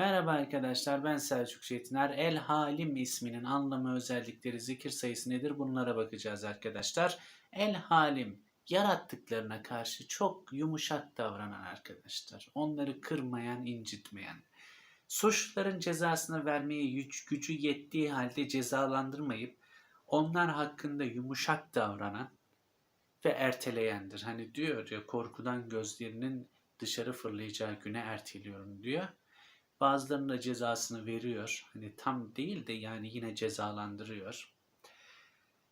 Merhaba arkadaşlar ben Selçuk Çetiner. El Halim isminin anlamı, özellikleri, zikir sayısı nedir bunlara bakacağız arkadaşlar. El Halim yarattıklarına karşı çok yumuşak davranan arkadaşlar. Onları kırmayan, incitmeyen. Suçluların cezasını vermeye gücü yettiği halde cezalandırmayıp onlar hakkında yumuşak davranan ve erteleyendir. Hani diyor ya korkudan gözlerinin dışarı fırlayacağı güne erteliyorum diyor. Bazılarının da cezasını veriyor. Hani tam değil de yani yine cezalandırıyor.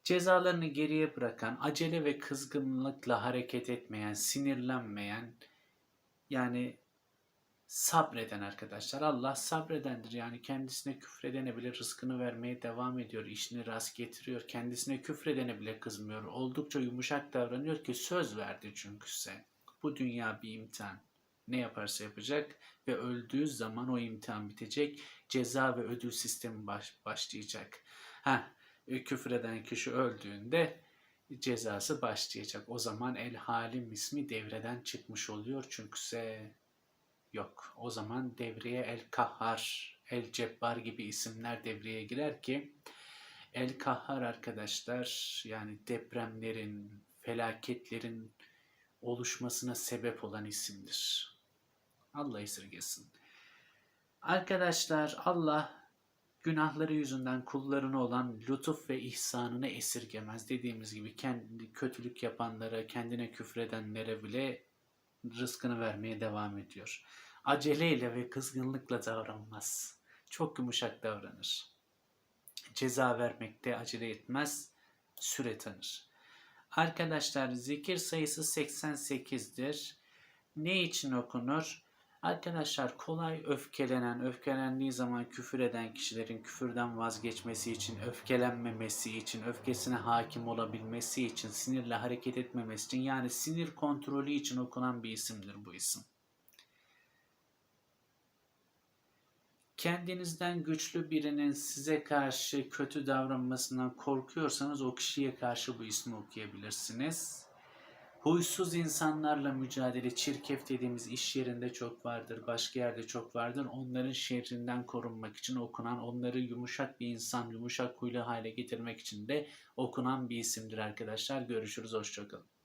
Cezalarını geriye bırakan, acele ve kızgınlıkla hareket etmeyen, sinirlenmeyen, yani sabreden arkadaşlar. Allah sabredendir. Yani kendisine küfredene bile rızkını vermeye devam ediyor. işini rast getiriyor. Kendisine küfredene bile kızmıyor. Oldukça yumuşak davranıyor ki söz verdi çünkü size. Bu dünya bir imtihan ne yaparsa yapacak ve öldüğü zaman o imtihan bitecek. Ceza ve ödül sistemi baş, başlayacak. Ha, küfür eden kişi öldüğünde cezası başlayacak. O zaman El Halim ismi devreden çıkmış oluyor. Çünkü yok. O zaman devreye El Kahhar, El Cebbar gibi isimler devreye girer ki El Kahhar arkadaşlar yani depremlerin, felaketlerin oluşmasına sebep olan isimdir. Allah esirgesin. Arkadaşlar Allah günahları yüzünden kullarına olan lütuf ve ihsanını esirgemez. Dediğimiz gibi kendi kötülük yapanlara, kendine küfredenlere bile rızkını vermeye devam ediyor. Aceleyle ve kızgınlıkla davranmaz. Çok yumuşak davranır. Ceza vermekte acele etmez, süre tanır. Arkadaşlar zikir sayısı 88'dir. Ne için okunur? Arkadaşlar kolay öfkelenen, öfkelendiği zaman küfür eden kişilerin küfürden vazgeçmesi için, öfkelenmemesi için, öfkesine hakim olabilmesi için, sinirle hareket etmemesi için yani sinir kontrolü için okunan bir isimdir bu isim. Kendinizden güçlü birinin size karşı kötü davranmasından korkuyorsanız o kişiye karşı bu ismi okuyabilirsiniz. Huysuz insanlarla mücadele, çirkef dediğimiz iş yerinde çok vardır, başka yerde çok vardır. Onların şerrinden korunmak için okunan, onları yumuşak bir insan, yumuşak huylu hale getirmek için de okunan bir isimdir arkadaşlar. Görüşürüz, hoşçakalın.